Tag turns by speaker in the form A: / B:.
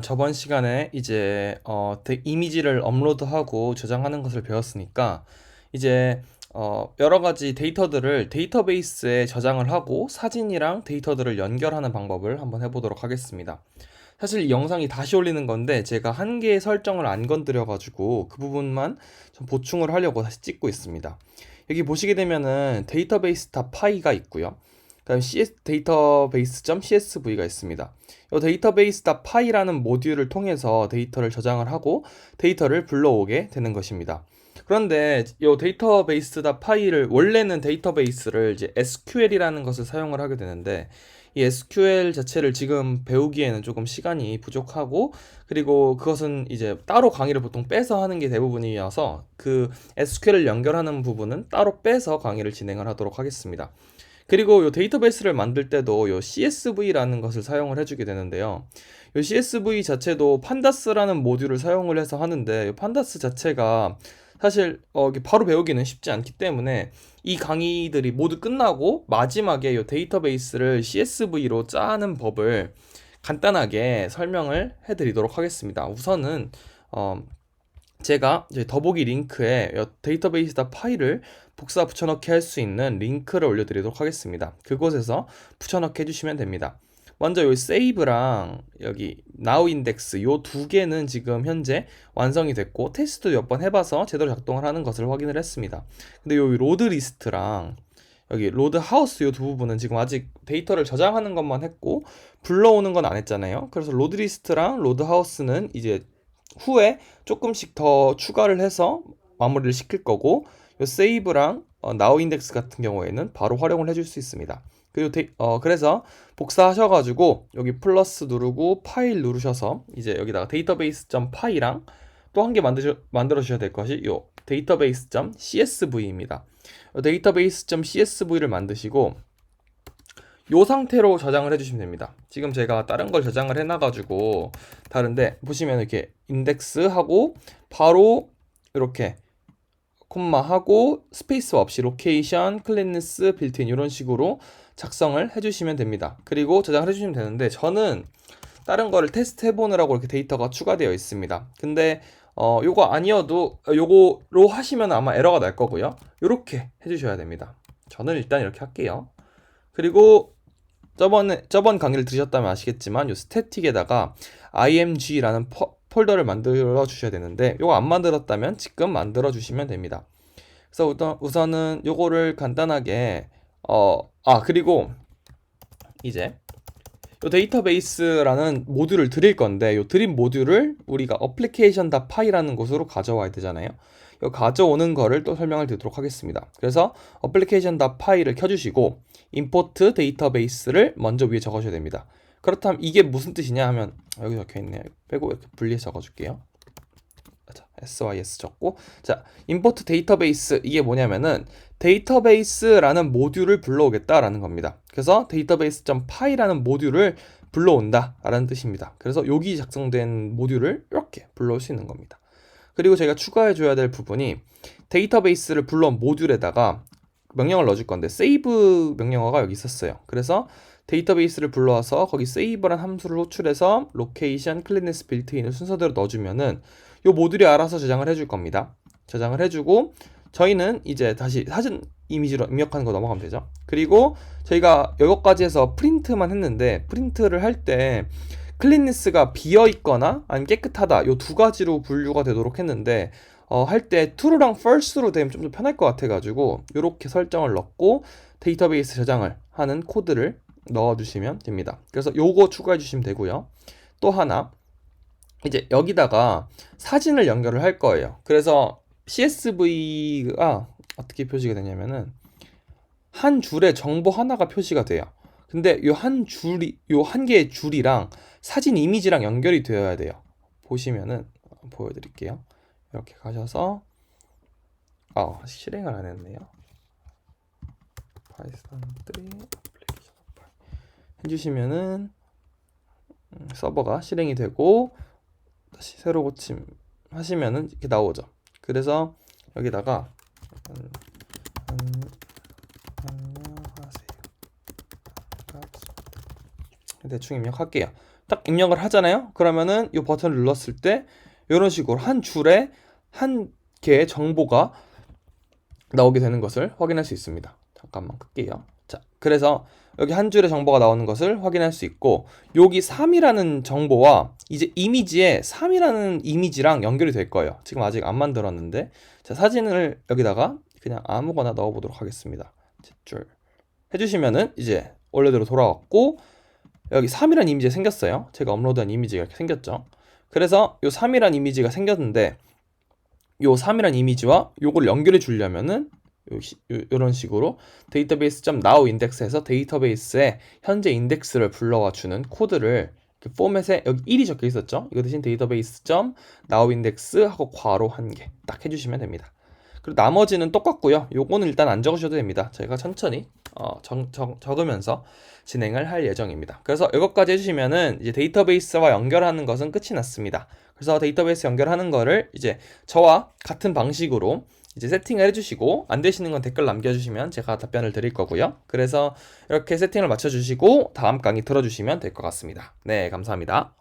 A: 저번 시간에 이제 어, 데- 이미지를 업로드하고 저장하는 것을 배웠으니까 이제 어, 여러 가지 데이터들을 데이터베이스에 저장을 하고 사진이랑 데이터들을 연결하는 방법을 한번 해보도록 하겠습니다. 사실 이 영상이 다시 올리는 건데 제가 한 개의 설정을 안 건드려 가지고 그 부분만 좀 보충을 하려고 다시 찍고 있습니다. 여기 보시게 되면은 데이터베이스.py가 있고요. 그다음 CS 데이터베이스.csv가 있습니다. 이 데이터베이스.py라는 모듈을 통해서 데이터를 저장을 하고 데이터를 불러오게 되는 것입니다. 그런데 이 데이터베이스.py를 원래는 데이터베이스를 이제 SQL이라는 것을 사용을 하게 되는데 이 SQL 자체를 지금 배우기에는 조금 시간이 부족하고 그리고 그것은 이제 따로 강의를 보통 빼서 하는 게 대부분이어서 그 SQL을 연결하는 부분은 따로 빼서 강의를 진행을 하도록 하겠습니다. 그리고 요 데이터베이스를 만들 때도 요 CSV라는 것을 사용을 해주게 되는데요. 요 CSV 자체도 판다스라는 모듈을 사용을 해서 하는데 요 판다스 자체가 사실 어, 바로 배우기는 쉽지 않기 때문에 이 강의들이 모두 끝나고 마지막에 요 데이터베이스를 CSV로 짜는 법을 간단하게 설명을 해드리도록 하겠습니다. 우선은 어, 제가 더보기 링크에 요 데이터베이스다 파일을 복사 붙여넣기 할 수 있는 링크를 올려드리도록 하겠습니다. 그곳에서 붙여넣기 해주시면 됩니다. 먼저 요 세이브랑 여기 now index 요 두 개는 지금 현재 완성이 됐고 테스트 몇 번 해봐서 제대로 작동을 하는 것을 확인을 했습니다. 근데 요 로드 리스트랑 여기 로드 하우스 요 두 부분은 지금 아직 데이터를 저장하는 것만 했고 불러오는 건 안 했잖아요. 그래서 로드 리스트랑 로드 하우스는 이제 후에 조금씩 더 추가를 해서 마무리를 시킬 거고 요 세이브랑 어, now index 같은 경우에는 바로 활용을 해줄 수 있습니다. 그리고 데, 어, 그래서 복사하셔가지고 여기 플러스 누르고 파일 누르셔서 이제 여기다가 데이터베이스.py랑 또 한 개 만드셔, 만들어 주셔야 될 것이 요 데이터베이스.csv입니다. 데이터베이스.csv를 만드시고 요 상태로 저장을 해주시면 됩니다. 지금 제가 다른 걸 저장을 해놔가지고 다른데 보시면 이렇게 인덱스하고 바로 이렇게 콤마 하고 스페이스 없이 로케이션, 클린니스, 빌트인 이런 식으로 작성을 해주시면 됩니다. 그리고 저장을 해주시면 되는데 저는 다른 거를 테스트 해보느라고 이렇게 데이터가 추가되어 있습니다. 근데 어, 요거 아니어도 어, 요거로 하시면 아마 에러가 날 거고요. 요렇게 해주셔야 됩니다. 저는 일단 이렇게 할게요. 그리고 저번에 저번 강의를 들으셨다면 아시겠지만 요 스태틱에다가 img라는 퍼, 폴더를 만들어 주셔야 되는데 요거 안 만들었다면 지금 만들어 주시면 됩니다. 그래서 우선, 우선은 요거를 간단하게 어, 아 그리고 이제 요 데이터베이스라는 모듈을 드릴 건데 요 드린 모듈을 우리가 application.py라는 곳으로 가져와야 되잖아요. 요 가져오는 거를 또 설명을 드리도록 하겠습니다. 그래서 application.py를 켜주시고 import 데이터베이스를 먼저 위에 적어줘야 됩니다. 그렇다면 이게 무슨 뜻이냐 하면 여기 적혀 있네요. 빼고 이렇게 분리해서 적어줄게요. 자, sys 적고 자 import 데이터베이스 이게 뭐냐면은 데이터베이스라는 모듈을 불러오겠다라는 겁니다. 그래서 데이터베이스.py라는 모듈을 불러온다라는 뜻입니다. 그래서 여기 작성된 모듈을 이렇게 불러올 수 있는 겁니다. 그리고 저희가 추가해 줘야 될 부분이 데이터베이스를 불러온 모듈에다가 명령을 넣어줄 건데 save 명령어가 여기 있었어요. 그래서 데이터베이스를 불러와서 거기 save란 함수를 호출해서 location, cleanness, built-in을 순서대로 넣어주면은 이 모듈이 알아서 저장을 해줄 겁니다. 저장을 해주고 저희는 이제 다시 사진 이미지로 입력하는 거 넘어가면 되죠. 그리고 저희가 여기까지 해서 프린트만 했는데 프린트를 할 때 클린니스가 비어 있거나 아니면 깨끗하다 요두 가지로 분류가 되도록 했는데 어, 할때 true랑 false로 되면 좀 더 편할 것 같아가지고 이렇게 설정을 넣고 데이터베이스 저장을 하는 코드를 넣어주시면 됩니다. 그래서 요거 추가해 주시면 되고요. 또 하나 이제 여기다가 사진을 연결을 할 거예요. 그래서 CSV가 어떻게 표시가 되냐면은 한 줄에 정보 하나가 표시가 돼요. 근데 요 한 줄이 요 한 개의 줄이랑 사진 이미지랑 연결이 되어야 돼요. 보시면은 보여드릴게요. 이렇게 가셔서 아 실행을 안 했네요. 파이썬 3 애플리케이션 해주시면은 음, 서버가 실행이 되고 다시 새로 고침 하시면은 이렇게 나오죠. 그래서 여기다가 음, 음. 대충 입력할게요. 딱 입력을 하잖아요. 그러면은 이 버튼을 눌렀을 때 이런 식으로 한 줄에 한 개의 정보가 나오게 되는 것을 확인할 수 있습니다. 잠깐만 끌게요. 자, 그래서 여기 한 줄의 정보가 나오는 것을 확인할 수 있고 여기 3이라는 정보와 이제 이미지에 3이라는 이미지랑 연결이 될 거예요. 지금 아직 안 만들었는데 자, 사진을 여기다가 그냥 아무거나 넣어 보도록 하겠습니다. 줄 해주시면은 이제 원래대로 돌아왔고 여기 3이라는 이미지가 생겼어요. 제가 업로드한 이미지가 이렇게 생겼죠. 그래서 요 3이라는 이미지가 생겼는데 요 3이라는 이미지와 요걸 연결해 주려면은 요, 시- 요, 요런 식으로 database.now 인덱스에서 데이터베이스에 현재 인덱스를 불러와 주는 코드를 그 포맷에 여기 1이 적혀 있었죠. 이거 대신 database.now 인덱스 하고 괄호 한 개 딱 해주시면 됩니다. 그리고 나머지는 똑같고요. 요거는 일단 안 적으셔도 됩니다. 저희가 천천히 어, 적, 적, 적으면서 진행을 할 예정입니다. 그래서 이것까지 해주시면은 이제 데이터베이스와 연결하는 것은 끝이 났습니다. 그래서 데이터베이스 연결하는 거를 이제 저와 같은 방식으로 이제 세팅을 해주시고 안 되시는 건 댓글 남겨주시면 제가 답변을 드릴 거고요. 그래서 이렇게 세팅을 맞춰주시고 다음 강의 들어주시면 될 것 같습니다. 네, 감사합니다.